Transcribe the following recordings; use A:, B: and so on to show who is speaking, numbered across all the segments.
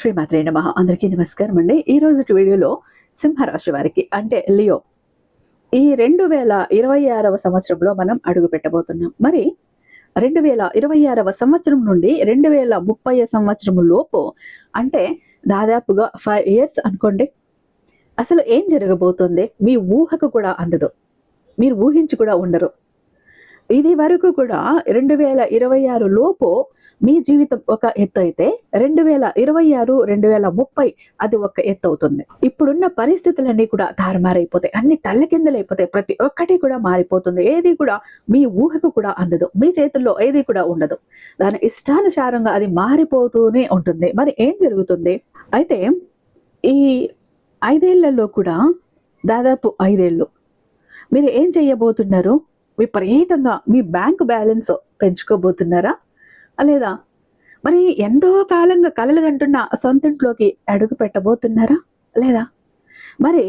A: శ్రీమాత్రే నమ. అందరికీ నమస్కారం అండి. ఈ రోజు వీడియోలో సింహరాశి వారికి అంటే లియో ఈ రెండు వేల ఇరవై ఆరవ సంవత్సరంలో మనం అడుగు పెట్టబోతున్నాం. మరి రెండు వేల ఇరవై ఆరవ సంవత్సరం నుండి రెండు వేల ముప్పై సంవత్సరం లోపు అంటే దాదాపుగా ఫైవ్ ఇయర్స్ అనుకోండి అసలు ఏం జరగబోతుంది? మీ ఊహకు కూడా అందదు. మీరు ఊహించి కూడా ఉండరు. ఇది వరకు కూడా రెండు వేల ఇరవై ఆరు లోపు మీ జీవితం ఒక ఎత్తు అయితే రెండు వేల ఇరవై ఆరు రెండు వేల ముప్పై అది ఒక ఎత్తు అవుతుంది. ఇప్పుడున్న పరిస్థితులన్నీ కూడా తారుమారైపోతాయి. అన్ని తల్లకిందలైపోతాయి. ప్రతి ఒక్కటి కూడా మారిపోతుంది. ఏది కూడా మీ ఊహకు కూడా అందదు. మీ చేతుల్లో ఏది కూడా ఉండదు. దాని ఇష్టానుసారంగా అది మారిపోతూనే ఉంటుంది. మరి ఏం జరుగుతుంది? అయితే ఈ ఐదేళ్ళలో కూడా దాదాపు ఐదేళ్ళు మీరు ఏం చేయబోతున్నారు? విపరీతంగా మీ బ్యాంక్ బ్యాలెన్స్ పెంచుకోబోతున్నారా? లేదా మరి ఎంతో కాలంగా కలలు కంటున్న సొంతింట్లోకి అడుగు పెట్టబోతున్నారా? లేదా మరి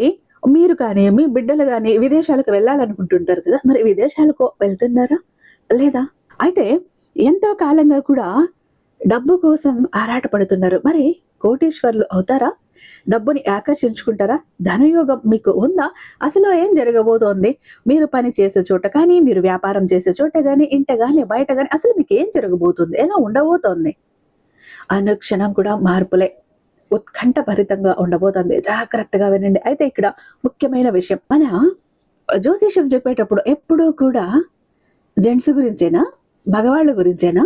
A: మీరు కానీ మీ బిడ్డలు కానీ విదేశాలకు వెళ్ళాలనుకుంటుంటారు కదా మరి విదేశాలకు వెళ్తున్నారా? లేదా అయితే ఎంతో కాలంగా కూడా డబ్బు కోసం ఆరాటపడుతున్నారు. మరి కోటీశ్వర్లు అవుతారా? డబ్బుని ఆకర్షించుకుంటారా? ధనయోగం మీకు ఉందా? అసలు ఏం జరగబోతోంది? మీరు పని చేసే చోట కానీ మీరు వ్యాపారం చేసే చోట కానీ ఇంట కానీ బయట కానీ అసలు మీకు ఏం జరగబోతుంది? ఎలా ఉండబోతోంది? అనుక్షణం కూడా మార్పులే. ఉత్కంఠభరితంగా ఉండబోతుంది. జాగ్రత్తగా వినండి. అయితే ఇక్కడ ముఖ్యమైన విషయం. మన జ్యోతిషం చెప్పేటప్పుడు ఎప్పుడూ కూడా జెంట్స్ గురించేనా? మగవాళ్ళ గురించేనా?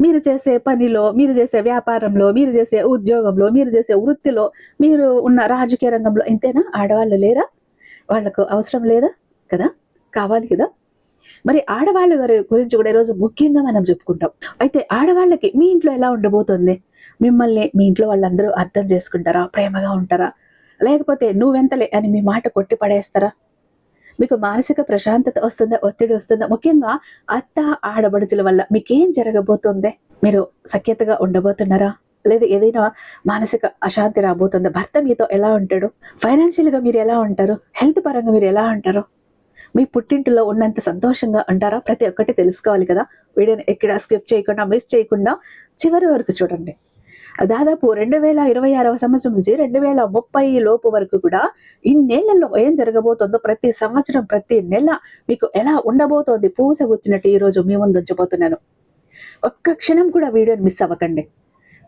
A: మీరు చేసే పనిలో మీరు చేసే వ్యాపారంలో మీరు చేసే ఉద్యోగంలో మీరు చేసే వృత్తిలో మీరు ఉన్న రాజకీయ రంగంలో ఇంతేనా ఆడవాళ్ళు లేరా? వాళ్ళకు అవసరం లేదా? కదా? కావాలి కదా? మరి ఆడవాళ్ళ గారి గురించి కూడా ఈరోజు ముఖ్యంగా మనం చెప్పుకుంటాం. అయితే ఆడవాళ్ళకి మీ ఇంట్లో ఎలా ఉండబోతుంది? మిమ్మల్ని మీ ఇంట్లో వాళ్ళందరూ అర్థం చేసుకుంటారా? ప్రేమగా ఉంటారా? లేకపోతే నువ్వెంతలే అని మీ మాట కొట్టి పడేస్తారా? మీకు మానసిక ప్రశాంతత వస్తుందా ఒత్తిడి వస్తుందా? ముఖ్యంగా అత్త ఆడబడుచుల వల్ల మీకేం జరగబోతుంది? మీరు సఖ్యతగా ఉండబోతున్నారా? లేదా ఏదైనా మానసిక అశాంతి రాబోతుందా? భర్త మీతో ఎలా ఉంటాడు? ఫైనాన్షియల్గా మీరు ఎలా ఉంటారు? హెల్త్ పరంగా మీరు ఎలా ఉంటారు? మీ పుట్టింటిలో ఉన్నంత సంతోషంగా అంటారా ప్రతి ఒక్కటి తెలుసుకోవాలి కదా. వీడియోని ఎక్కడ స్కిప్ చేయకుండా మిస్ చేయకుండా చివరి వరకు చూడండి. దాదాపు రెండు వేల ఇరవై ఆరవ సంవత్సరం నుంచి రెండు వేల ముప్పై లోపు వరకు కూడా ఇన్నేళ్ళలో ఏం జరగబోతుందో ప్రతి సంవత్సరం ప్రతి నెల మీకు ఎలా ఉండబోతోంది? పూస వచ్చినట్టు ఈ రోజు మీ ముందు ఉంచబోతున్నాను. ఒక్క క్షణం కూడా వీడియోని మిస్ అవ్వకండి.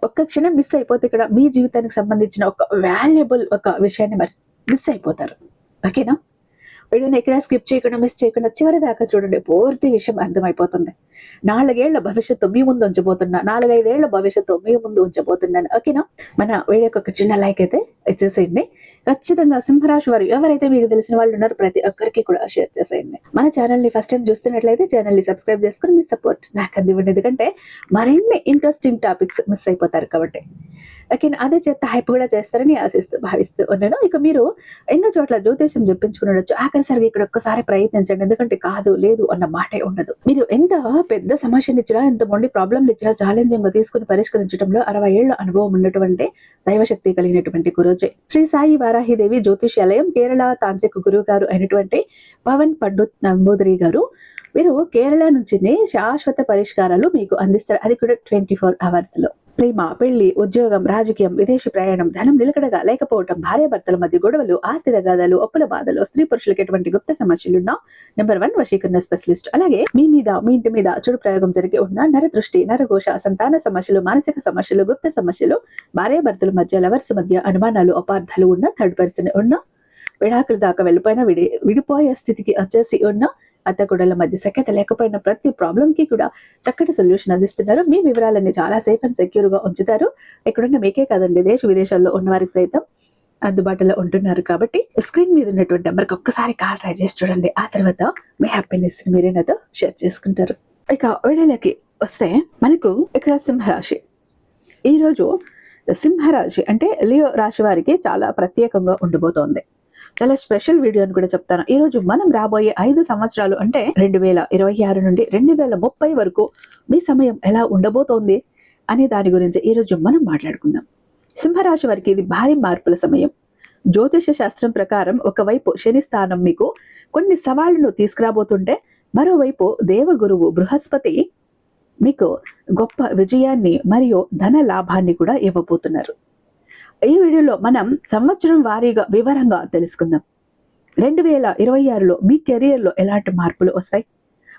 A: ఒక్క క్షణం మిస్ అయిపోతే ఇక్కడ మీ జీవితానికి సంబంధించిన ఒక వాల్యుబుల్ ఒక విషయాన్ని మరి మిస్ అయిపోతారు. ఓకేనా? వీడియోని ఎక్కడ స్కిప్ చేయకుండా మిస్ చేయకుండా చివరి దాకా చూడండి. పూర్తి విషయం అర్థమైపోతుంది. నాలుగేళ్ళ భవిష్యత్తు మీ ముందు ఉంచబోతున్నా నాలుగైదేళ్ళ భవిష్యత్తు మీ ముందు ఉంచబోతున్నాను. ఓకేనా మన వీడియోకి ఒక చిన్న లైక్ అయితే ఇచ్చేసేయండి. ఖచ్చితంగా సింహరాశి వారు ఎవరైతే మీకు తెలిసిన వాళ్ళు ఉన్నారో ప్రతి ఒక్కరికి కూడా షేర్ చేసేయండి. మన ఛానల్ని ఫస్ట్ టైం చూస్తున్నట్లయితే ఛానల్ని సబ్స్క్రైబ్ చేసుకుని మీ సపోర్ట్ నాకు అందివ్వండి. ఎందుకంటే మరిన్ని ఇంట్రెస్టింగ్ టాపిక్స్ మిస్ అయిపోతారు కాబట్టి. ఓకే అదే చేత హైప్ కూడా చేస్తారని ఆశిస్తూ భావిస్తూ ఉన్నాను. ఇక మీరు ఎన్నో చోట్ల జ్యోతిషం చెప్పించుకునొచ్చు ఆఖరిసరిగా ఇక్కడ ఒక్కసారి ప్రయత్నించండి. ఎందుకంటే కాదు లేదు అన్న మాటే ఉండదు. మీరు ఎంత పెద్ద సమస్యలు ఇచ్చినా ఎంత మొండి ప్రాబ్లంలు ఇచ్చినా ఛాలెంజింగ్గా తీసుకుని పరిష్కరించడంలో అరవై ఏళ్ళ అనుభవం ఉన్నటువంటి దైవశక్తి కలిగినటువంటి గురుజే. శ్రీ సాయి వారాహిదేవి జ్యోతిష్యాలయం కేరళ తాంత్రిక గురువు గారు అయినటువంటి పవన్ పండుత్ నంబూదరి గారు మీరు కేరళ నుంచి శాశ్వత పరిష్కారాలు మీకు అందిస్తారు. అది కూడా ట్వంటీ ఫోర్ అవర్స్లో. ప్రేమ పెళ్ళి ఉద్యోగం రాజకీయం విదేశీ ప్రయాణం ధనం నిలకడగా లేకపోవడం భార్యాభర్తల మధ్య గొడవలు ఆస్తి తగాదాలు అప్పుల బాధలు స్త్రీ పురుషులకు ఎటువంటి గుప్త సమస్యలున్నా నెంబర్ వన్ వశీకరణ స్పెషలిస్ట్ అలాగే మీ మీద మీ ఇంటి మీద చెడు ప్రయోగం జరిగి ఉన్న నరదృష్టి నరఘోష సంతాన సమస్యలు మానసిక సమస్యలు గుప్త సమస్యలు భార్యాభర్తల మధ్య లవర్స్ మధ్య అనుమానాలు అపార్థాలు ఉన్న థర్డ్ పర్సన్ ఉన్న విడాకుల దాకా వెళ్ళిపోయిన విడి విడిపోయే స్థితికి వచ్చేసి ఉన్న అత్తగొడల మధ్య సఖ్యత లేకపోయిన ప్రతి ప్రాబ్లం కి కూడా చక్కటి సొల్యూషన్ అందిస్తున్నారు. మీ వివరాలన్నీ చాలా సేఫ్ అండ్ సెక్యూర్గా ఉంచుతారు. ఇక్కడున్న మీకే కాదండి దేశ విదేశాల్లో ఉన్న వారికి సైతం అందుబాటులో ఉంటున్నారు కాబట్టి స్క్రీన్ మీద ఉన్నటువంటి నెంబర్కి ఒక్కసారి కాల్ ట్రై చేసి చూడండి. ఆ తర్వాత మీ హ్యాపీనెస్ మీరే నాతో షేర్ చేసుకుంటారు. ఇక వీడియోలకి వస్తే మనకు ఇక్కడ సింహరాశి. ఈరోజు సింహరాశి అంటే లియో రాశి వారికి చాలా ప్రత్యేకంగా ఉండబోతోంది చాలా స్పెషల్ వీడియో అని కూడా చెప్తాను. ఈ రోజు మనం రాబోయే ఐదు సంవత్సరాలు అంటే రెండు వేల ఇరవై ఆరు నుండి రెండు వేల ముప్పై వరకు మీ సమయం ఎలా ఉండబోతోంది అనే దాని గురించి ఈ రోజు మనం మాట్లాడుకుందాం. సింహరాశి వారికి ఇది భారీ మార్పుల సమయం. జ్యోతిష శాస్త్రం ప్రకారం ఒకవైపు శని స్థానం మీకు కొన్ని సవాళ్ళను తీసుకురాబోతుంటే మరోవైపు దేవగురువు బృహస్పతి మీకు గొప్ప విజయాన్ని మరియు ధన లాభాన్ని కూడా ఇవ్వబోతున్నారు. ఈ వీడియోలో మనం సంవత్సరం వారీగా వివరంగా తెలుసుకుందాం. రెండు వేల ఇరవై ఆరులో మీ కెరియర్లో ఎలాంటి మార్పులు వస్తాయి?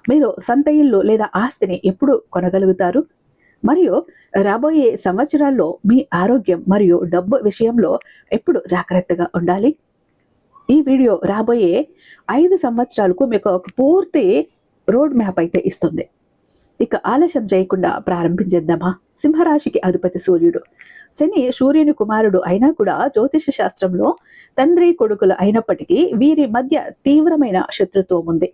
A: మీరు సొంత ఇల్లు లేదా ఆస్తిని ఎప్పుడు కొనగలుగుతారు? మరియు రాబోయే సంవత్సరాల్లో మీ ఆరోగ్యం మరియు డబ్బు విషయంలో ఎప్పుడు జాగ్రత్తగా ఉండాలి? ఈ వీడియో రాబోయే ఐదు సంవత్సరాలకు మీకు ఒక పూర్తి రోడ్ మ్యాప్ అయితే ఇస్తుంది. ఇక ఆలస్యం చేయకుండా ప్రారంభించేద్దామా? సింహరాశికి అధిపతి సూర్యుడు. శని సూర్యుని కుమారుడు అయినా కూడా జ్యోతిష శాస్త్రంలో తండ్రి కొడుకులు అయినప్పటికీ వీరి మధ్య తీవ్రమైన శత్రుత్వం ఉంది.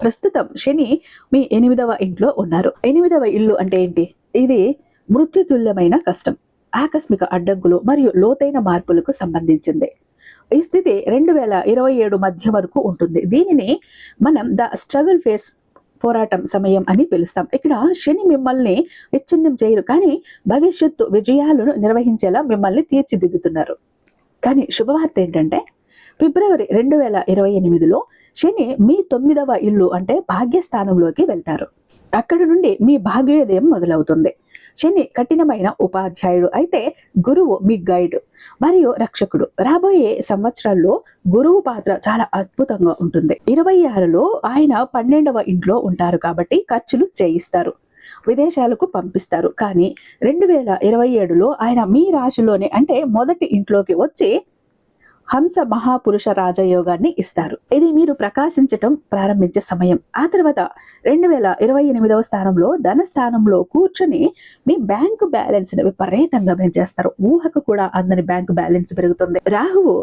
A: ప్రస్తుతం శని మీ ఎనిమిదవ ఇంట్లో ఉన్నారు. ఎనిమిదవ ఇల్లు అంటే ఏంటి? ఇది మృత్యుతుల్యమైన కష్టం. ఆకస్మిక అడ్డంకులు మరియు లోతైన మార్పులకు సంబంధించింది. ఈ స్థితి రెండు వేల ఇరవై ఏడు మధ్య వరకు ఉంటుంది. దీనిని మనం ద స్ట్రగుల్ ఫేస్ పోరాటం సమయం అని పిలుస్తాం. ఇక్కడ శని మిమ్మల్ని విచ్ఛిన్నం చేయరు. కానీ భవిష్యత్తు విజయాలను నిర్వహించేలా మిమ్మల్ని తీర్చిదిద్దుతున్నారు. కానీ శుభవార్త ఏంటంటే ఫిబ్రవరి రెండు వేల ఇరవై ఎనిమిదిలో శని మీ తొమ్మిదవ ఇల్లు అంటే భాగ్యస్థానంలోకి వెళ్తారు. అక్కడ నుండి మీ భాగ్యోదయం మొదలవుతుంది. శని కఠినమైన ఉపాధ్యాయుడు అయితే గురువు మీ గైడ్ మరియు రక్షకుడు. రాబోయే సంవత్సరాల్లో గురువు పాత్ర చాలా అద్భుతంగా ఉంటుంది. ఇరవై ఆరులో ఆయన పన్నెండవ ఇంట్లో ఉంటారు కాబట్టి ఖర్చులు చేయిస్తారు. విదేశాలకు పంపిస్తారు. కానీ రెండు వేల ఇరవై ఏడులో ఆయన మీ రాశిలోనే అంటే మొదటి ఇంట్లోకి వచ్చి హంస మహాపురుష రాజయోగాన్ని ఇస్తారు. ఇది మీరు ప్రకాశించటం ప్రారంభించే సమయం. ఆ తర్వాత రెండు వేల ఇరవై ఎనిమిదవ స్థానంలో ధన స్థానంలో కూర్చొని మీ బ్యాంకు బ్యాలెన్స్ని విపరీతంగా పెంచేస్తారు. ఊహకు కూడా అందని బ్యాంకు బ్యాలెన్స్ పెరుగుతుంది. రాహువు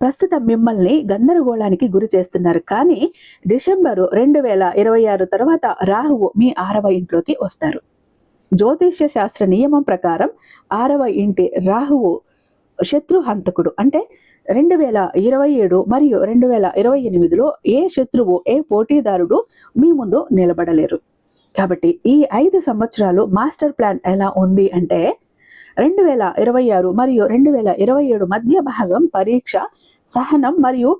A: ప్రస్తుతం మిమ్మల్ని గందరగోళానికి గురి చేస్తున్నారు. కానీ డిసెంబరు రెండు వేల ఇరవై ఆరు తర్వాత రాహువు మీ ఆరవ ఇంట్లోకి వస్తారు. జ్యోతిష్య శాస్త్ర నియమం ప్రకారం ఆరవ ఇంటి రాహువు శత్రు హంతకుడు. అంటే రెండు వేల ఇరవై ఏడు మరియు రెండు వేల ఇరవై ఎనిమిదిలో ఏ శత్రువు ఏ పోటీదారుడు మీ ముందు నిలబడలేరు. కాబట్టి ఈ ఐదు సంవత్సరాలు మాస్టర్ ప్లాన్ ఎలా ఉంది అంటే రెండు వేల ఇరవై ఆరు మరియు రెండు వేల ఇరవై ఏడు మధ్య భాగం పరీక్ష సహనం మరియు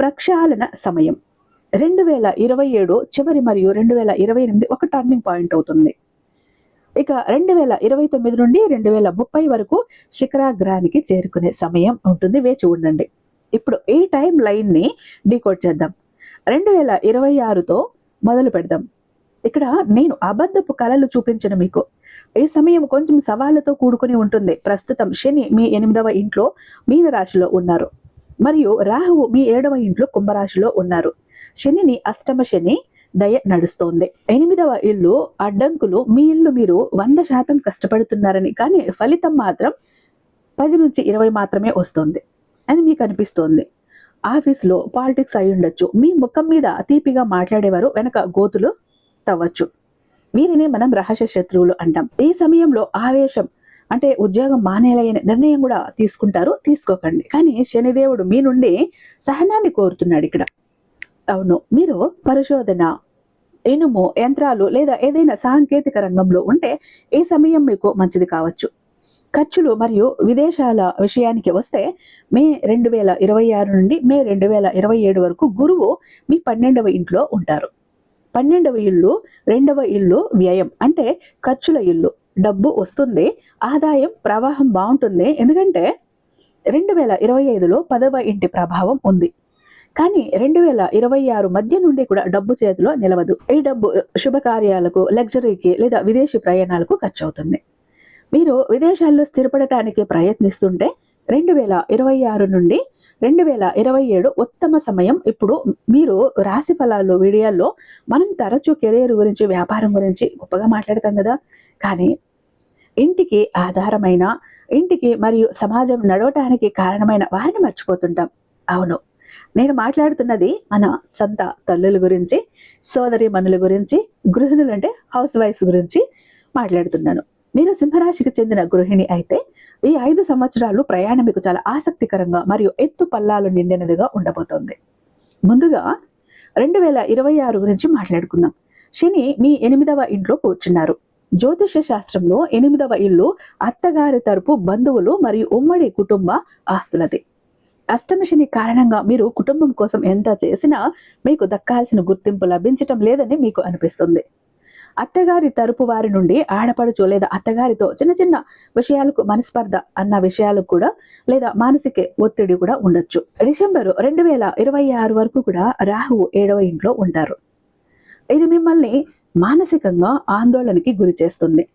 A: ప్రక్షాళన సమయం. రెండు వేల ఇరవై ఏడు చివరి మరియు రెండు వేల ఇరవై ఎనిమిది ఒక టర్నింగ్ పాయింట్ అవుతుంది. ఇక రెండు వేల ఇరవై తొమ్మిది నుండి రెండు వేల ముప్పై వరకు శిఖరాగ్రహానికి చేరుకునే సమయం ఉంటుంది. వేచి ఉండండి. ఇప్పుడు ఈ టైం లైన్ని డీకోడ్ చేద్దాం. రెండు వేల ఇరవై ఆరుతో మొదలు పెడదాం. ఇక్కడ నేను అబద్ధపు కళలు చూపించిన మీకు. ఈ సమయం కొంచెం సవాళ్ళతో కూడుకుని ఉంటుంది. ప్రస్తుతం శని మీ ఎనిమిదవ ఇంట్లో మీన రాశిలో ఉన్నారు. మరియు రాహువు మీ ఏడవ ఇంట్లో కుంభరాశిలో ఉన్నారు. శనిని అష్టమ శని దయ నడుస్తోంది. ఎనిమిదవ ఇల్లు అడ్డంకులు మీ ఇల్లు మీరు వంద శాతం కష్టపడుతున్నారని కానీ ఫలితం మాత్రం పది నుంచి ఇరవై మాత్రమే వస్తుంది అని మీకు అనిపిస్తోంది. ఆఫీస్లో పాలిటిక్స్ అయి ఉండొచ్చు. మీ ముఖం మీద తీపిగా మాట్లాడేవారు వెనక గోతులు తవ్వచ్చు. వీరిని మనం రహస్య శత్రువులు అంటాం. ఈ సమయంలో ఆవేశం అంటే ఉద్యోగం మానేలైన నిర్ణయం కూడా తీసుకుంటారు. తీసుకోకండి. కానీ శనిదేవుడు మీ నుండి సహనాన్ని కోరుతున్నాడు ఇక్కడ. అవును. మీరు పరిశోధన ఇనుము యంత్రాలు లేదా ఏదైనా సాంకేతిక రంగంలో ఉంటే ఈ సమయం మీకు మంచిది కావచ్చు. ఖర్చులు మరియు విదేశాల విషయానికి వస్తే మే రెండు వేల ఇరవై ఆరు నుండి మే రెండు వేల ఇరవై ఏడు వరకు గురువు మీ పన్నెండవ ఇంట్లో ఉంటారు. పన్నెండవ ఇల్లు రెండవ ఇల్లు వ్యయం అంటే ఖర్చుల ఇల్లు. డబ్బు వస్తుంది ఆదాయం ప్రవాహం బాగుంటుంది. ఎందుకంటే రెండు వేల ఇరవై ఐదులో పదవ ఇంటి ప్రభావం ఉంది. కానీ రెండు వేల ఇరవై ఆరు మధ్య నుండి కూడా డబ్బు చేతిలో నిలవదు. ఈ డబ్బు శుభకార్యాలకు లగ్జరీకి లేదా విదేశీ ప్రయాణాలకు ఖర్చు అవుతుంది మీరు విదేశాల్లో స్థిరపడటానికి ప్రయత్నిస్తుంటే రెండు వేల ఇరవై ఆరు నుండి రెండు వేల ఇరవై ఏడు ఉత్తమ సమయం ఇప్పుడు మీరు రాశి ఫలాలు వీడియోల్లో మనం తరచూ కెరీర్ గురించి వ్యాపారం గురించి గొప్పగా మాట్లాడతాం కదా. కానీ ఇంటికి ఆధారమైన ఇంటికి మరియు సమాజం నడవటానికి కారణమైన వారిని మర్చిపోతుంటాం. అవును. నేను మాట్లాడుతున్నది మన సొంత తల్లుల గురించి సోదరి మనుల గురించి గృహిణులు అంటే హౌస్ వైఫ్స్ గురించి మాట్లాడుతున్నాను. మీరు సింహరాశికి చెందిన గృహిణి అయితే ఈ ఐదు సంవత్సరాలు ప్రయాణం మీకు చాలా ఆసక్తికరంగా మరియు ఎత్తు పల్లాలు నిండినదిగా ఉండబోతోంది. ముందుగా రెండు వేల ఇరవై ఆరు గురించి మాట్లాడుకుందాం. శని మీ ఎనిమిదవ ఇంట్లో కూర్చున్నారు. జ్యోతిష శాస్త్రంలో ఎనిమిదవ ఇల్లు అత్తగారి తరపు బంధువులు మరియు ఉమ్మడి కుటుంబ ఆస్తులది. అష్టమిషిని కారణంగా మీరు కుటుంబం కోసం ఎంత చేసినా మీకు దక్కాల్సిన గుర్తింపు లభించటం లేదని మీకు అనిపిస్తుంది. అత్తగారి తరపు వారి నుండి ఆడపడుచు లేదా అత్తగారితో చిన్న చిన్న విషయాలకు మనస్పర్ధ అన్న విషయాలకు కూడా లేదా మానసిక ఒత్తిడి కూడా ఉండొచ్చు. డిసెంబర్ రెండు వేల ఇరవై ఆరు వరకు కూడా రాహువు ఏడవ ఇంట్లో ఉంటారు. ఇది మిమ్మల్ని మానసికంగా ఆందోళనకి గురి చేస్తుంది.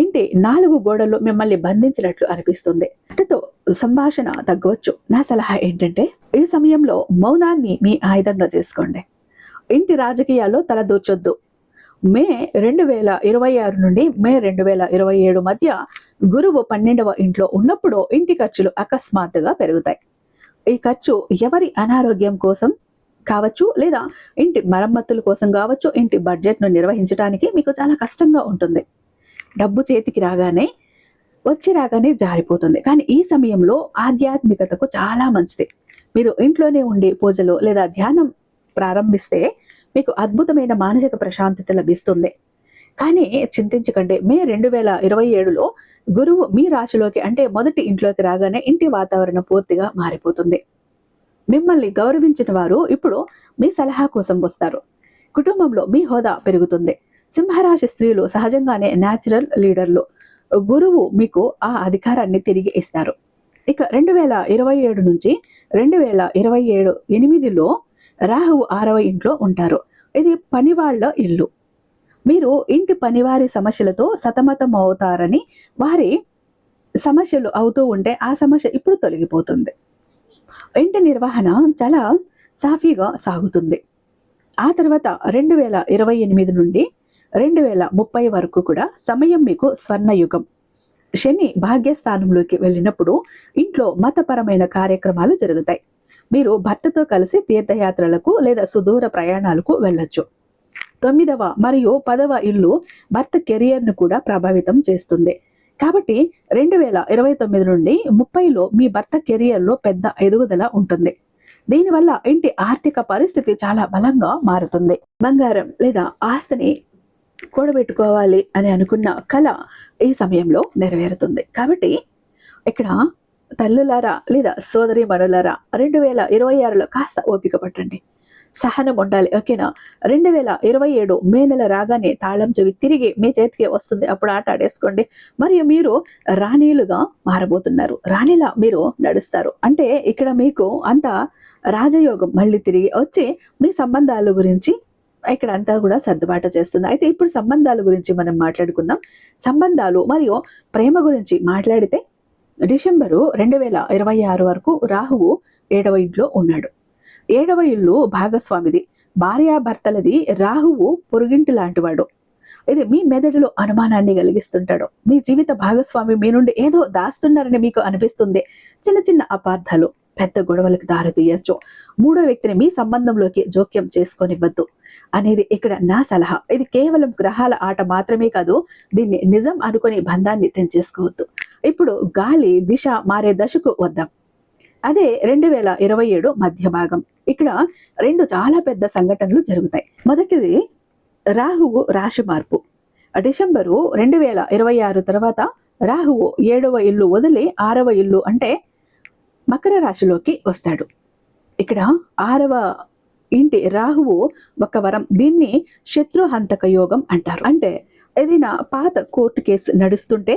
A: ఇంటి నాలుగు గోడలు మిమ్మల్ని బంధించినట్లు అనిపిస్తుంది. అతతో సంభాషణ తగ్గవచ్చు. నా సలహా ఏంటంటే ఈ సమయంలో మౌనాన్ని మీ ఆయుధంగా చేసుకోండి. ఇంటి రాజకీయాల్లో తలదూర్చొద్దు మే రెండు వేల ఇరవై ఆరు నుండి మే రెండు వేల ఇరవై ఏడు మధ్య గురువు పన్నెండవ ఇంట్లో ఉన్నప్పుడు ఇంటి ఖర్చులు అకస్మాత్తుగా పెరుగుతాయి. ఈ ఖర్చు ఎవరి అనారోగ్యం కోసం కావచ్చు లేదా ఇంటి మరమ్మతుల కోసం కావచ్చు ఇంటి బడ్జెట్ను నిర్వహించడానికి మీకు చాలా కష్టంగా ఉంటుంది. డబ్బు చేతికి రాగానే వచ్చి రాగానే జారిపోతుంది. కానీ ఈ సమయంలో ఆధ్యాత్మికతకు చాలా మంచిది. మీరు ఇంట్లోనే ఉండి పూజలు లేదా ధ్యానం ప్రారంభిస్తే మీకు అద్భుతమైన మానసిక ప్రశాంతత లభిస్తుంది. కానీ చింతించకండి. మే రెండు వేల ఇరవై ఏడులో గురువు మీ రాశిలోకి అంటే మొదటి ఇంట్లోకి రాగానే ఇంటి వాతావరణం పూర్తిగా మారిపోతుంది. మిమ్మల్ని గౌరవించిన వారు ఇప్పుడు మీ సలహా కోసం వస్తారు. కుటుంబంలో మీ హోదా పెరుగుతుంది. సింహరాశి స్త్రీలు సహజంగానే న్యాచురల్ లీడర్లు గురువు మీకు ఆ అధికారాన్ని తిరిగి ఇస్తారు. ఇక రెండు వేల ఇరవై ఏడు నుంచి రెండు వేల ఇరవై ఏడు ఎనిమిదిలో రాహువు ఆరవ ఇంట్లో ఉంటారు. ఇది పనివాళ్ళ ఇల్లు. మీరు ఇంటి పనివారి సమస్యలతో సతమతం అవుతారని వారి సమస్యలు అవుతూ ఉంటే ఆ సమస్య ఇప్పుడు తొలగిపోతుంది. ఇంటి నిర్వహణ చాలా సాఫీగా సాగుతుంది. ఆ తర్వాత రెండు వేల ఇరవై ఎనిమిది నుండి రెండు వేల ముప్పై వరకు కూడా సమయం మీకు స్వర్ణయుగం. శని భాగ్యస్థానంలోకి వెళ్ళినప్పుడు ఇంట్లో మతపరమైన కార్యక్రమాలు జరుగుతాయి. మీరు భర్తతో కలిసి తీర్థయాత్రలకు లేదా సుదూర ప్రయాణాలకు వెళ్ళొచ్చు. తొమ్మిదవ మరియు పదవ ఇల్లు భర్త కెరియర్ను కూడా ప్రభావితం చేస్తుంది. కాబట్టి రెండు వేల ఇరవై తొమ్మిది నుండి ముప్పైలో మీ భర్త కెరియర్లో పెద్ద ఎదుగుదల ఉంటుంది. దీనివల్ల ఇంటి ఆర్థిక పరిస్థితి చాలా బలంగా మారుతుంది. బంగారం లేదా ఆస్తిని కూడబెట్టుకోవాలి అని అనుకున్న కళ ఈ సమయంలో నెరవేరుతుంది. కాబట్టి ఇక్కడ తల్లులారా లేదా సోదరి మనులారా రెండు వేల ఇరవై ఆరులో కాస్త ఓపిక పట్టండి. సహనం ఉండాలి ఓకేనా? రెండు వేల ఇరవై ఏడు మే నెల రాగానే తాళం చెవి తిరిగి మీ చేతికి వస్తుంది. అప్పుడు ఆట ఆడేసుకోండి. మరియు మీరు రాణీలుగా మారబోతున్నారు. రాణిలా మీరు నడుస్తారు. అంటే ఇక్కడ మీకు అంత రాజయోగం మళ్ళీ తిరిగి వచ్చి మీ సంబంధాల గురించి ఇక్కడ అంతా కూడా సర్దుబాటు చేస్తుంది. అయితే ఇప్పుడు సంబంధాల గురించి మనం మాట్లాడుకుందాం. సంబంధాలు మరియు ప్రేమ గురించి మాట్లాడితే డిసెంబరు రెండు వేల ఇరవై ఆరు వరకు రాహువు ఏడవ ఇంట్లో ఉన్నాడు. ఏడవ ఇల్లు భాగస్వామిది. భార్యాభర్తలది రాహువు పొరుగింటి లాంటివాడు ఇది మీ మెదడులో అనుమానాన్ని కలిగిస్తుంటాడు. మీ జీవిత భాగస్వామి మీ నుండి ఏదో దాస్తున్నారని మీకు అనిపిస్తుంది. చిన్న చిన్న అపార్థాలు పెద్ద గొడవలకు దారి తీయచ్చు మూడో వ్యక్తిని మీ సంబంధంలోకి జోక్యం చేసుకొనివ్వద్దు. అనేది ఇక్కడ నా సలహా. ఇది కేవలం గ్రహాల ఆట మాత్రమే కాదు దీన్ని నిజం అనుకుని బంధాన్ని తెంచేసుకోవద్దు. ఇప్పుడు గాలి దిశ మారే దశకు వద్దాం. అదే రెండు వేల ఇరవై ఏడు మధ్య భాగం ఇక్కడ రెండు చాలా పెద్ద సంఘటనలు జరుగుతాయి. మొదటిది రాహువు రాశి మార్పు. డిసెంబరు రెండు వేల ఇరవై ఆరు తర్వాత రాహువు ఏడవ ఇల్లు వదిలి ఆరవ ఇల్లు అంటే మకర రాశిలోకి వస్తాడు. ఇక్కడ ఆరవ ఇంటి రాహువు ఒక వరం. దీన్ని శత్రుహంతక యోగం అంటారు. అంటే ఏదైనా పాత కోర్టు కేసు నడుస్తుంటే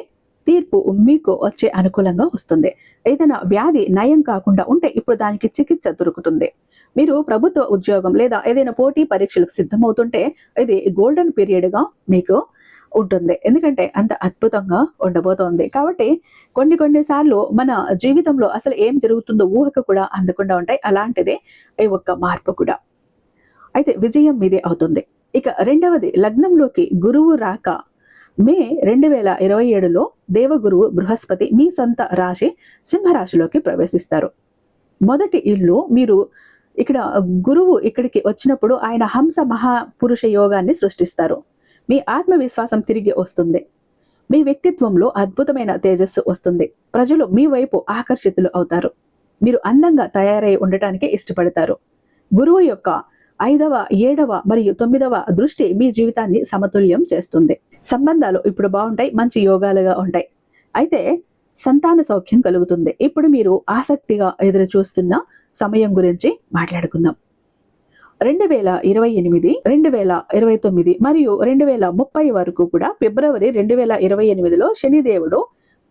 A: తీర్పు మీకు వచ్చే అనుకూలంగా వస్తుంది. ఏదైనా వ్యాధి నయం కాకుండా ఉంటే ఇప్పుడు దానికి చికిత్స దొరుకుతుంది. మీరు ప్రభుత్వ ఉద్యోగం లేదా ఏదైనా పోటీ పరీక్షలకు సిద్ధమవుతుంటే ఇది గోల్డెన్ పీరియడ్గా మీకు ఉంటుంది. ఎందుకంటే అంత అద్భుతంగా ఉండబోతోంది. కాబట్టి కొన్ని కొన్ని సార్లు మన జీవితంలో అసలు ఏం జరుగుతుందో ఊహకు కూడా అందకుండా ఉంటాయి. అలాంటిదే ఈ ఒక్క మార్పు కూడా. అయితే విజయం మీదే అవుతుంది. ఇక రెండవది లగ్నంలోకి గురువు రాక మే రెండు వేల ఇరవై ఏడులో దేవగురువు బృహస్పతి మీ సొంత రాశి సింహరాశిలోకి ప్రవేశిస్తారు. మొదటి ఇల్లు మీరు ఇక్కడ గురువు ఇక్కడికి వచ్చినప్పుడు ఆయన హంస మహాపురుష యోగాన్ని సృష్టిస్తారు. మీ ఆత్మవిశ్వాసం తిరిగి వస్తుంది. మీ వ్యక్తిత్వంలో అద్భుతమైన తేజస్సు వస్తుంది. ప్రజలు మీ వైపు ఆకర్షితులు అవుతారు. మీరు అందంగా తయారై ఉండటానికి ఇష్టపడతారు. గురువు యొక్క ఐదవ ఏడవ మరియు తొమ్మిదవ దృష్టి మీ జీవితాన్ని సమతుల్యం చేస్తుంది. సంబంధాలు ఇప్పుడు బాగుంటాయి మంచి యోగాలుగా ఉంటాయి. అయితే సంతాన సౌఖ్యం కలుగుతుంది. ఇప్పుడు మీరు ఆసక్తిగా ఎదురు చూస్తున్న సమయం గురించి మాట్లాడుకుందాం. రెండు వేల ఇరవై ఎనిమిది రెండు వేల ఇరవై తొమ్మిది మరియు రెండు వేల ముప్పై వరకు కూడా ఫిబ్రవరి రెండు వేల ఇరవై ఎనిమిదిలో శనిదేవుడు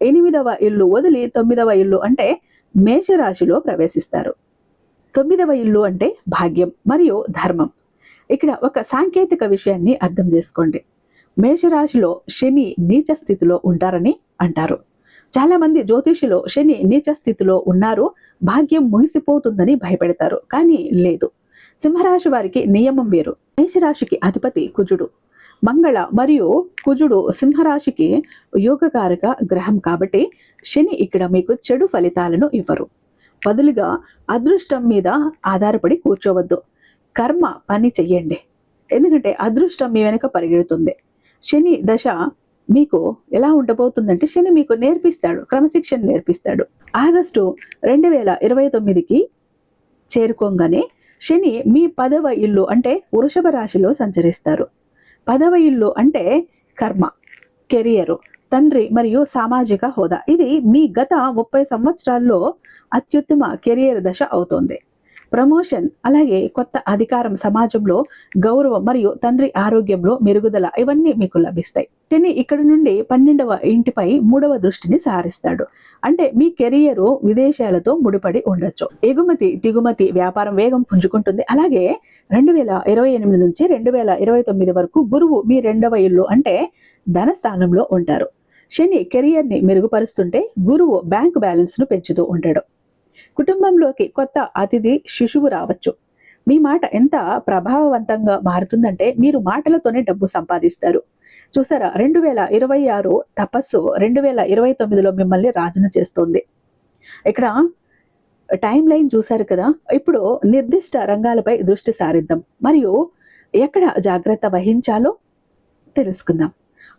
A: ఎనిమిదవ ఇల్లు వదిలి తొమ్మిదవ ఇల్లు అంటే మేషరాశిలో ప్రవేశిస్తారు. తొమ్మిదవ ఇల్లు అంటే భాగ్యం మరియు ధర్మం. ఇక్కడ ఒక సాంకేతిక విషయాన్ని అర్థం చేసుకోండి. మేషరాశిలో శని నీచ స్థితిలో ఉంటారని అంటారు. చాలా మంది జ్యోతిషులు శని నీచ స్థితిలో ఉన్నారు భాగ్యం ముగిసిపోతుందని భయపెడతారు కానీ లేదు. సింహరాశి వారికి నియమం వేరు. మేషరాశికి అధిపతి కుజుడు. మంగళ మరియు కుజుడు సింహరాశికి యోగకారక గ్రహం కాబట్టి శని ఇక్కడ మీకు చెడు ఫలితాలను ఇవ్వరు. బదులుగా అదృష్టం మీద ఆధారపడి కూర్చోవద్దు. కర్మ పని చెయ్యండి. ఎందుకంటే అదృష్టం మీ వెనుక పరిగెడుతుంది. శని దశ మీకు ఎలా ఉండబోతుందంటే శని మీకు నేర్పిస్తాడు. క్రమశిక్షణ నేర్పిస్తాడు. ఆగస్టు రెండు వేల ఇరవై తొమ్మిదికి చేరుకోగానే శని మీ పదవ ఇల్లు అంటే వృషభ రాశిలో సంచరిస్తారు. పదవ ఇల్లు అంటే కర్మ కెరియరు తండ్రి మరియు సామాజిక హోదా. ఇది మీ గత ముప్పై సంవత్సరాల్లో అత్యుత్తమ కెరియర్ దశ అవుతోంది. ప్రమోషన్ అలాగే కొత్త అధికారం సమాజంలో గౌరవం మరియు తండ్రి ఆరోగ్యంలో మెరుగుదల ఇవన్నీ మీకు లభిస్తాయి. శని ఇక్కడ నుండి పన్నెండవ ఇంటిపై మూడవ దృష్టిని సారిస్తాడు. అంటే మీ కెరియరు విదేశాలతో ముడిపడి ఉండొచ్చు. ఎగుమతి దిగుమతి వ్యాపారం వేగం పుంజుకుంటుంది. అలాగే రెండు వేల ఇరవై ఎనిమిది నుంచి రెండు వేల ఇరవై తొమ్మిది వరకు గురువు మీ రెండవ ఇల్లు అంటే ధన స్థానంలో ఉంటారు. శని కెరియర్ని మెరుగుపరుస్తుంటే గురువు బ్యాంక్ బ్యాలెన్స్ను పెంచుతూ ఉంటాడు. కుటుంబంలోకి కొత్త అతిథి శిశువు రావచ్చు. మీ మాట ఎంత ప్రభావవంతంగా మారుతుందంటే మీరు మాటలతోనే డబ్బు సంపాదిస్తారు. చూసారా రెండు వేల ఇరవై ఆరు తపస్సు రెండు వేల ఇరవై తొమ్మిదిలో మిమ్మల్ని రాజన చేస్తోంది. ఇక్కడ టైం లైన్ చూశారు కదా ఇప్పుడు నిర్దిష్ట రంగాలపై దృష్టి సారిద్దాం. మరియు ఎక్కడ జాగ్రత్త వహించాలో తెలుసుకుందాం.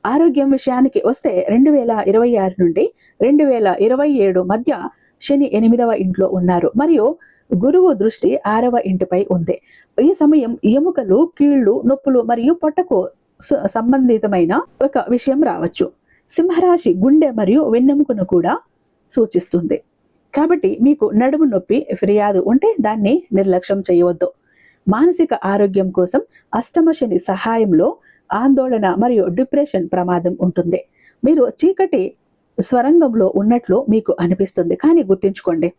A: ఆరోగ్యం విషయానికి వస్తే రెండు వేల ఇరవై ఆరు నుండి రెండు వేల ఇరవై ఏడు మధ్య శని ఎనిమిదవ ఇంట్లో ఉన్నారు. మరియు గురువు దృష్టి ఆరవ ఇంటిపై ఉంది. ఈ సమయం ఎముకలు కీళ్ళు నొప్పులు మరియు పొట్టకు సంబంధితమైన ఒక విషయం రావచ్చు. సింహరాశి గుండె మరియు వెన్నెముకను కూడా సూచిస్తుంది. కాబట్టి మీకు నడుము నొప్పి ఫిర్యాదు ఉంటే దాన్ని నిర్లక్ష్యం చేయవద్దు. మానసిక ఆరోగ్యం కోసం అష్టమ శని సహాయంలో ఆందోళన మరియు డిప్రెషన్ ప్రమాదం ఉంటుంది. మీరు చీకటి స్వరంగంలో ఉన్నట్లు మీకు అనిపిస్తుంది. కానీ గుర్తుంచుకోండి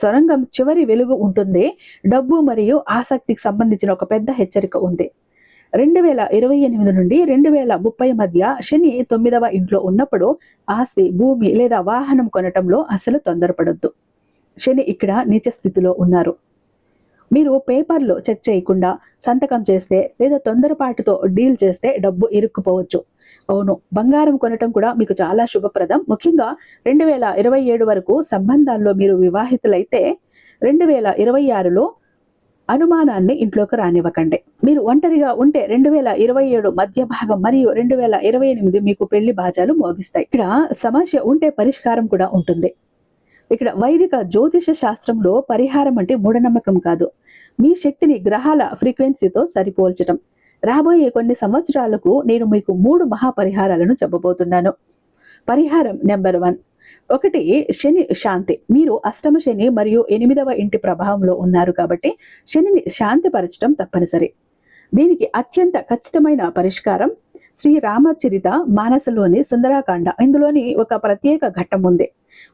A: స్వరంగం చివరి వెలుగు ఉంటుంది. డబ్బు మరియు ఆసక్తికి సంబంధించిన ఒక పెద్ద హెచ్చరిక ఉంది. రెండు వేల ఇరవై ఎనిమిది నుండి రెండు వేల ముప్పై మధ్య శని తొమ్మిదవ ఇంట్లో ఉన్నప్పుడు ఆస్తి భూమి లేదా వాహనం కొనటంలో అసలు తొందరపడొద్దు. శని ఇక్కడ నీచ స్థితిలో ఉన్నారు. మీరు పేపర్లో చెక్ చేయకుండా సంతకం చేస్తే లేదా తొందరపాటుతో డీల్ చేస్తే డబ్బు ఇరుక్కుపోవచ్చు. అవును. బంగారం కొనటం కూడా మీకు చాలా శుభప్రదం. ముఖ్యంగా రెండు వేల ఇరవై ఏడు వరకు సంబంధాల్లో మీరు వివాహితులైతే రెండు వేల ఇరవై ఆరులో అనుమానాన్ని ఇంట్లోకి రానివ్వకండి. మీరు ఒంటరిగా ఉంటే రెండు వేల ఇరవై ఏడు మధ్య భాగం మరియు రెండు వేల ఇరవై ఎనిమిది మీకు పెళ్ళి బాజాలు మోగిస్తాయి. ఇక్కడ సమస్య ఉంటే పరిష్కారం కూడా ఉంటుంది. ఇక్కడ వైదిక జ్యోతిష శాస్త్రంలో పరిహారం అంటే మూఢనమ్మకం కాదు. మీ శక్తిని గ్రహాల ఫ్రీక్వెన్సీతో సరిపోల్చటం. రాబోయే కొన్ని సంవత్సరాలకు నేను మీకు మూడు మహా పరిహారాలను చెప్పబోతున్నాను. పరిహారం నెంబర్ వన్. ఒకటి శని శాంతి. మీరు అష్టమ శని మరియు ఎనిమిదవ ఇంటి ప్రభావంలో ఉన్నారు కాబట్టి శనిని శాంతిపరచడం తప్పనిసరి. దీనికి అత్యంత ఖచ్చితమైన పరిష్కారం శ్రీ రామచరిత మానసలోని సుందరాకాండ. ఇందులోని ఒక ప్రత్యేక ఘట్టం ఉంది.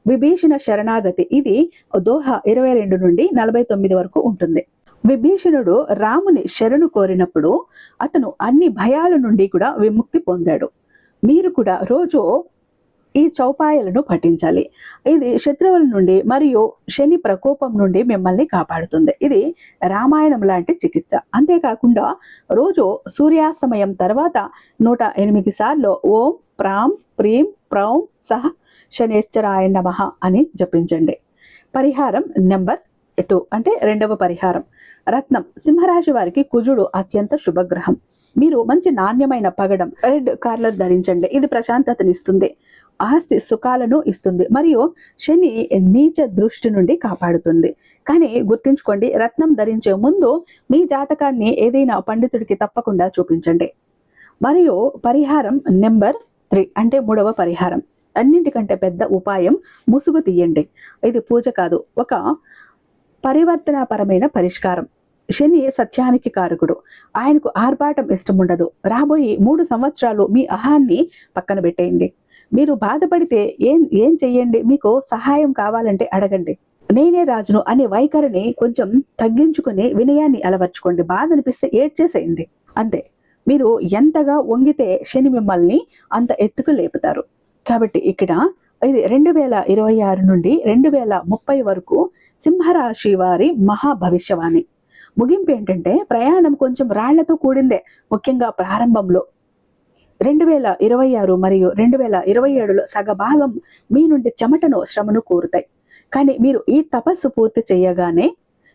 A: విభీషణ శరణాగతి. ఇది దోహ ఇరవై రెండు నుండి నలభై తొమ్మిది వరకు ఉంటుంది. విభీషణుడు రాముని శరణు కోరినప్పుడు అతను అన్ని భయాల నుండి కూడా విముక్తి పొందాడు. మీరు కూడా రోజు ఈ చౌపాయలను పఠించాలి. ఇది శత్రువుల నుండి మరియు శని ప్రకోపం నుండి మిమ్మల్ని కాపాడుతుంది. ఇది రామాయణం లాంటి చికిత్స. అంతేకాకుండా రోజు సూర్యాస్తమయం తర్వాత నూట ఎనిమిది సార్లు ఓం ప్రాం ప్రీం ప్రౌం సహ శనేశ్వరాయ నమః అని జపించండి. పరిహారం నెంబర్ టూ అంటే రెండవ పరిహారం. రత్నం సింహరాశి వారికి కుజుడు అత్యంత శుభగ్రహం. మీరు మంచి నాణ్యమైన పగడం రెడ్ కార్లర్ ధరించండి. ఇది ప్రశాంతతనిస్తుంది ఆస్తి సుఖాలను ఇస్తుంది. మరియు శని నీచ దృష్టి నుండి కాపాడుతుంది. కానీ గుర్తుంచుకోండి రత్నం ధరించే ముందు మీ జాతకాన్ని ఏదైనా పండితుడికి తప్పకుండా చూపించండి. మరియు పరిహారం నెంబర్ త్రీ అంటే మూడవ పరిహారం. అన్నింటికంటే పెద్ద ఉపాయం ముసుగు తీయండి. ఇది పూజ కాదు. ఒక పరివర్తనాపరమైన పరిష్కారం. శని సత్యానికి కారకుడు. ఆయనకు ఆర్భాటం ఇష్టం ఉండదు రాబోయే మూడు సంవత్సరాలు మీ అహాన్ని పక్కన పెట్టేయండి. మీరు బాధపడితే ఏం ఏం చెయ్యండి? మీకు సహాయం కావాలంటే అడగండి. నేనే రాజును అనే వైఖరిని కొంచెం తగ్గించుకుని వినయాన్ని అలవర్చుకోండి. బాధ అనిపిస్తే ఏడ్చేసేయండి. అంతే. మీరు ఎంతగా వంగితే శని మిమ్మల్ని అంత ఎత్తుకు లేపుతారు. కాబట్టి ఇక్కడ ఇది రెండు వేల ఇరవై ఆరు నుండి రెండు వేల ముప్పై వరకు సింహరాశి వారి మహాభవిష్యవాణి ముగింపు ఏంటంటే ప్రయాణం కొంచెం రాళ్ళతో కూడిందే ముఖ్యంగా ప్రారంభంలో. రెండు వేల ఇరవై ఆరు మరియు రెండు వేల ఇరవై ఏడులో సగభాగం మీ నుండి చెమటను శ్రమను కోరుతాయి. కానీ మీరు ఈ తపస్సు పూర్తి చేయగానే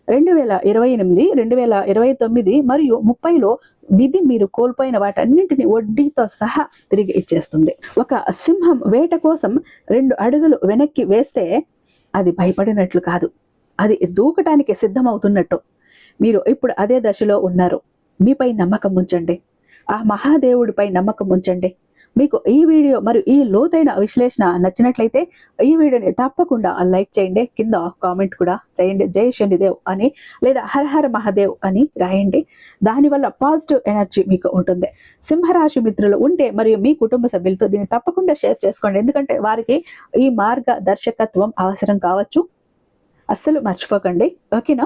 A: రెండు వేల ఇరవై ఎనిమిది రెండు వేల ఇరవై తొమ్మిది మరియు ముప్పైలో విధి మీరు కోల్పోయిన వాటన్నింటిని వడ్డీతో సహా తిరిగి ఇచ్చేస్తుంది. ఒక సింహం వేట కోసం రెండు అడుగులు వెనక్కి వేస్తే అది భయపడినట్లు కాదు. అది దూకటానికి సిద్ధమవుతున్నట్టు. మీరు ఇప్పుడు అదే దశలో ఉన్నారు. మీపై నమ్మకం ఉంచండి. ఆ మహాదేవుడిపై నమ్మకం ఉంచండి. మీకు ఈ వీడియో మరియు ఈ లోతైన విశ్లేషణ నచ్చినట్లయితే ఈ వీడియోని తప్పకుండా లైక్ చేయండి. కింద కామెంట్ కూడా చేయండి. జై శనిదేవ్ అని లేదా హర హర మహాదేవ్ అని రాయండి. దానివల్ల పాజిటివ్ ఎనర్జీ మీకు ఉంటుంది. సింహరాశి మిత్రులు ఉంటే మరియు మీ కుటుంబ సభ్యులతో దీన్ని తప్పకుండా షేర్ చేసుకోండి. ఎందుకంటే వారికి ఈ మార్గ దర్శకత్వం అవసరం కావచ్చు. అస్సలు మర్చిపోకండి. ఓకేనా?